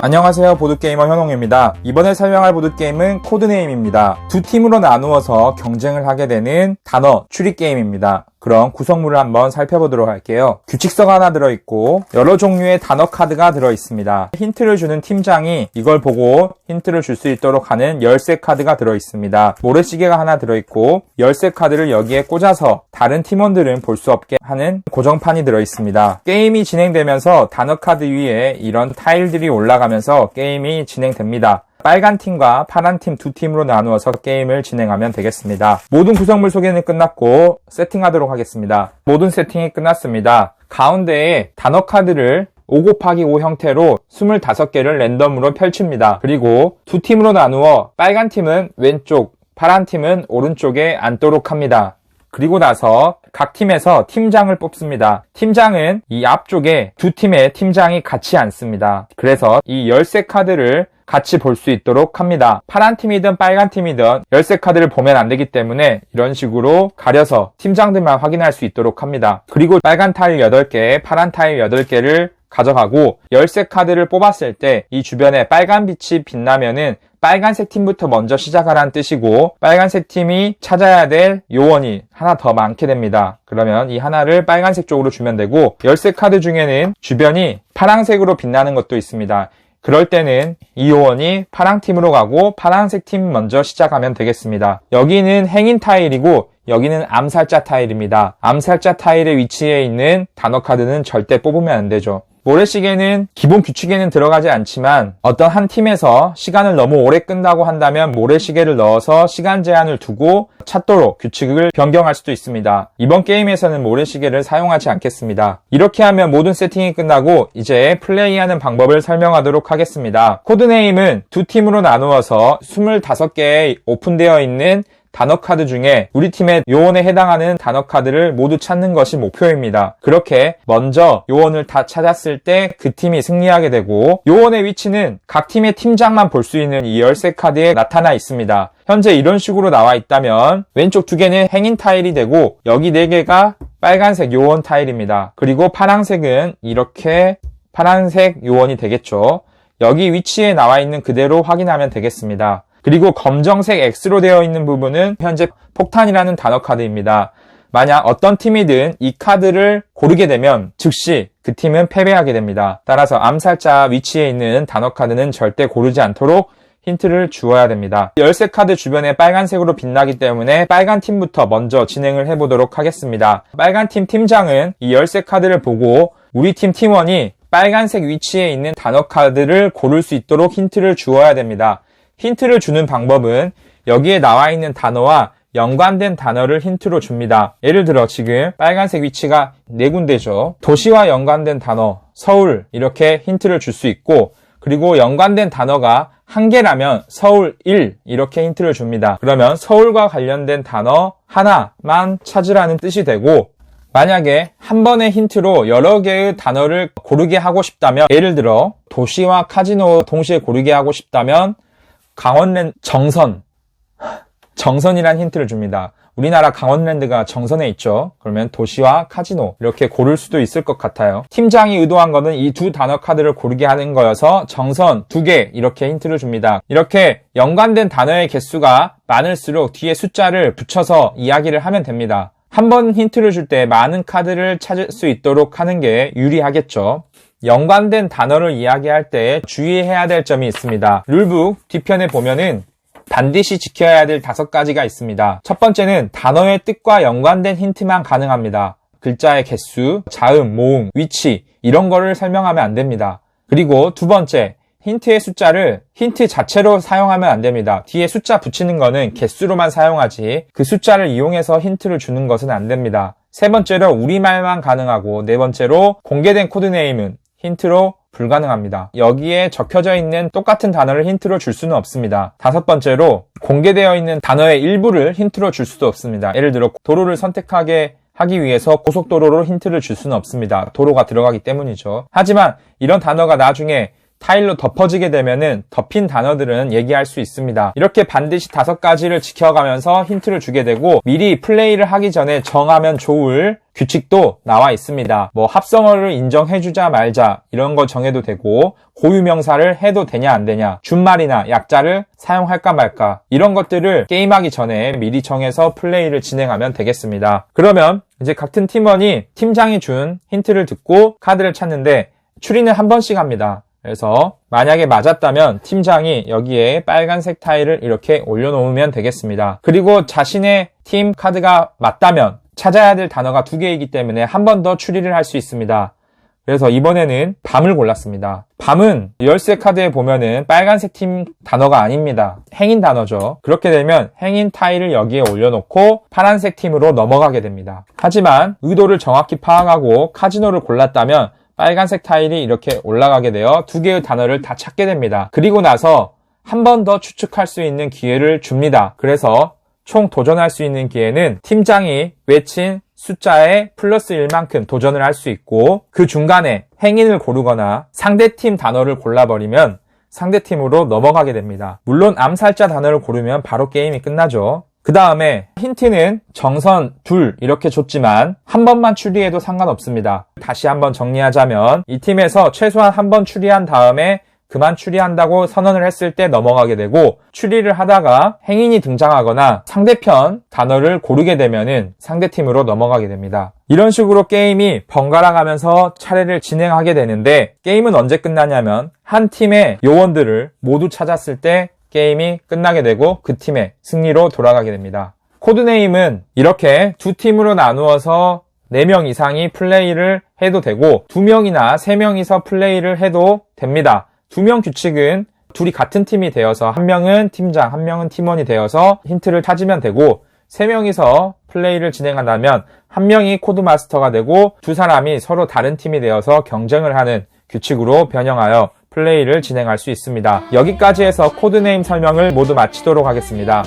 안녕하세요. 보드게이머 현홍입니다. 이번에 설명할 보드게임은 코드네임입니다. 두 팀으로 나누어서 경쟁을 하게 되는 단어 추리 게임입니다 그럼 구성물을 한번 살펴보도록 할게요. 규칙서가 하나 들어있고 여러 종류의 단어 카드가 들어있습니다. 힌트를 주는 팀장이 이걸 보고 힌트를 줄 수 있도록 하는 열쇠 카드가 들어있습니다. 모래시계가 하나 들어있고 열쇠 카드를 여기에 꽂아서 다른 팀원들은 볼 수 없게 하는 고정판이 들어있습니다. 게임이 진행되면서 단어 카드 위에 이런 타일들이 올라가면서 게임이 진행됩니다 빨간 팀과 파란 팀 두 팀으로 나누어서 게임을 진행하면 되겠습니다. 모든 구성물 소개는 끝났고 세팅하도록 하겠습니다. 모든 세팅이 끝났습니다. 가운데에 단어 카드를 5 곱하기 5 형태로 25개를 랜덤으로 펼칩니다. 그리고 두 팀으로 나누어 빨간 팀은 왼쪽, 파란 팀은 오른쪽에 앉도록 합니다. 그리고 나서 각 팀에서 팀장을 뽑습니다. 팀장은 이 앞쪽에 두 팀의 팀장이 같이 앉습니다. 그래서 이 열쇠 카드를 같이 볼 수 있도록 합니다. 파란 팀이든 빨간 팀이든 열쇠 카드를 보면 안 되기 때문에 이런 식으로 가려서 팀장들만 확인할 수 있도록 합니다. 그리고 빨간 타일 8개, 파란 타일 8개를 가져가고 열쇠 카드를 뽑았을 때 이 주변에 빨간 빛이 빛나면은 빨간색 팀부터 먼저 시작하라는 뜻이고 빨간색 팀이 찾아야 될 요원이 하나 더 많게 됩니다. 그러면 이 하나를 빨간색 쪽으로 주면 되고 열쇠 카드 중에는 주변이 파란색으로 빛나는 것도 있습니다. 그럴 때는 이 요원이 파랑 팀으로 가고 파란색 팀 먼저 시작하면 되겠습니다. 여기는 행인 타일이고 여기는 암살자 타일입니다. 암살자 타일의 위치에 있는 단어 카드는 절대 뽑으면 안 되죠. 모래시계는 기본 규칙에는 들어가지 않지만 어떤 한 팀에서 시간을 너무 오래 끈다고 한다면 모래시계를 넣어서 시간 제한을 두고 찾도록 규칙을 변경할 수도 있습니다. 이번 게임에서는 모래시계를 사용하지 않겠습니다. 이렇게 하면 모든 세팅이 끝나고 이제 플레이하는 방법을 설명하도록 하겠습니다. 코드네임은 두 팀으로 나누어서 25개의 오픈되어 있는 단어 카드 중에 우리 팀의 요원에 해당하는 단어 카드를 모두 찾는 것이 목표입니다. 그렇게 먼저 요원을 다 찾았을 때 그 팀이 승리하게 되고 요원의 위치는 각 팀의 팀장만 볼 수 있는 이 열쇠 카드에 나타나 있습니다. 현재 이런 식으로 나와 있다면 왼쪽 두 개는 행인 타일이 되고 여기 네 개가 빨간색 요원 타일입니다. 그리고 파란색은 이렇게 파란색 요원이 되겠죠. 여기 위치에 나와 있는 그대로 확인하면 되겠습니다. 그리고 검정색 X로 되어 있는 부분은 현재 폭탄이라는 단어 카드입니다. 만약 어떤 팀이든 이 카드를 고르게 되면 즉시 그 팀은 패배하게 됩니다. 따라서 암살자 위치에 있는 단어 카드는 절대 고르지 않도록 힌트를 주어야 됩니다. 열쇠 카드 주변에 빨간색으로 빛나기 때문에 빨간 팀부터 먼저 진행을 해보도록 하겠습니다. 빨간 팀 팀장은 이 열쇠 카드를 보고 우리 팀 팀원이 빨간색 위치에 있는 단어 카드를 고를 수 있도록 힌트를 주어야 됩니다. 힌트를 주는 방법은 여기에 나와 있는 단어와 연관된 단어를 힌트로 줍니다. 예를 들어 지금 빨간색 위치가 네 군데죠. 도시와 연관된 단어, 서울 이렇게 힌트를 줄 수 있고 그리고 연관된 단어가 한 개라면 서울 1 이렇게 힌트를 줍니다. 그러면 서울과 관련된 단어 하나만 찾으라는 뜻이 되고 만약에 한 번의 힌트로 여러 개의 단어를 고르게 하고 싶다면 예를 들어 도시와 카지노 동시에 고르게 하고 싶다면 강원랜 정선 정선이란 힌트를 줍니다. 우리나라 강원랜드가 정선에 있죠. 그러면 도시와 카지노 이렇게 고를 수도 있을 것 같아요. 팀장이 의도한 거는 이두 단어 카드를 고르게 하는 거여서 정선 두 개 이렇게 힌트를 줍니다. 이렇게 연관된 단어의 개수가 많을수록 뒤에 숫자를 붙여서 이야기를 하면 됩니다. 한 번 힌트를 줄 때 많은 카드를 찾을 수 있도록 하는 게 유리하겠죠. 연관된 단어를 이야기할 때 주의해야 될 점이 있습니다. 룰북 뒤편에 보면은 반드시 지켜야 될 다섯 가지가 있습니다. 첫 번째는 단어의 뜻과 연관된 힌트만 가능합니다. 글자의 개수, 자음, 모음, 위치 이런 거를 설명하면 안 됩니다. 그리고 두 번째, 힌트의 숫자를 힌트 자체로 사용하면 안 됩니다. 뒤에 숫자 붙이는 거는 개수로만 사용하지 그 숫자를 이용해서 힌트를 주는 것은 안 됩니다. 세 번째로 우리말만 가능하고 네 번째로 공개된 코드네임은 힌트로 불가능합니다. 여기에 적혀져 있는 똑같은 단어를 힌트로 줄 수는 없습니다. 다섯 번째로 공개되어 있는 단어의 일부를 힌트로 줄 수도 없습니다. 예를 들어 도로를 선택하게 하기 위해서 고속도로로 힌트를 줄 수는 없습니다. 도로가 들어가기 때문이죠. 하지만 이런 단어가 나중에 타일로 덮어지게 되면은 덮인 단어들은 얘기할 수 있습니다. 이렇게 반드시 다섯 가지를 지켜가면서 힌트를 주게 되고 미리 플레이를 하기 전에 정하면 좋을 규칙도 나와 있습니다. 뭐 합성어를 인정해주자 말자 이런 거 정해도 되고 고유명사를 해도 되냐 안 되냐 준말이나 약자를 사용할까 말까 이런 것들을 게임하기 전에 미리 정해서 플레이를 진행하면 되겠습니다. 그러면 이제 같은 팀원이 팀장이 준 힌트를 듣고 카드를 찾는데 추리는 한 번씩 합니다. 그래서 만약에 맞았다면 팀장이 여기에 빨간색 타일을 이렇게 올려놓으면 되겠습니다. 그리고 자신의 팀 카드가 맞다면 찾아야 될 단어가 두 개이기 때문에 한 번 더 추리를 할 수 있습니다. 그래서 이번에는 밤을 골랐습니다. 밤은 열쇠 카드에 보면은 빨간색 팀 단어가 아닙니다. 행인 단어죠. 그렇게 되면 행인 타일을 여기에 올려놓고 파란색 팀으로 넘어가게 됩니다. 하지만 의도를 정확히 파악하고 카지노를 골랐다면 빨간색 타일이 이렇게 올라가게 되어 두 개의 단어를 다 찾게 됩니다. 그리고 나서 한 번 더 추측할 수 있는 기회를 줍니다. 그래서 총 도전할 수 있는 기회는 팀장이 외친 숫자에 플러스 1만큼 도전을 할 수 있고 그 중간에 행인을 고르거나 상대팀 단어를 골라버리면 상대팀으로 넘어가게 됩니다. 물론 암살자 단어를 고르면 바로 게임이 끝나죠. 그 다음에 힌트는 정선 둘 이렇게 줬지만 한 번만 추리해도 상관없습니다. 다시 한번 정리하자면 이 팀에서 최소한 한 번 추리한 다음에 그만 추리한다고 선언을 했을 때 넘어가게 되고 추리를 하다가 행인이 등장하거나 상대편 단어를 고르게 되면은 상대팀으로 넘어가게 됩니다. 이런 식으로 게임이 번갈아 가면서 차례를 진행하게 되는데 게임은 언제 끝나냐면 한 팀의 요원들을 모두 찾았을 때 게임이 끝나게 되고 그 팀의 승리로 돌아가게 됩니다. 코드네임은 이렇게 두 팀으로 나누어서 4명 이상이 플레이를 해도 되고 2명이나 3명이서 플레이를 해도 됩니다. 두명 규칙은 둘이 같은 팀이 되어서 한 명은 팀장, 한 명은 팀원이 되어서 힌트를 찾으면 되고 세 명이서 플레이를 진행한다면 한 명이 코드마스터가 되고 두 사람이 서로 다른 팀이 되어서 경쟁을 하는 규칙으로 변형하여 플레이를 진행할 수 있습니다. 여기까지 해서 코드네임 설명을 모두 마치도록 하겠습니다.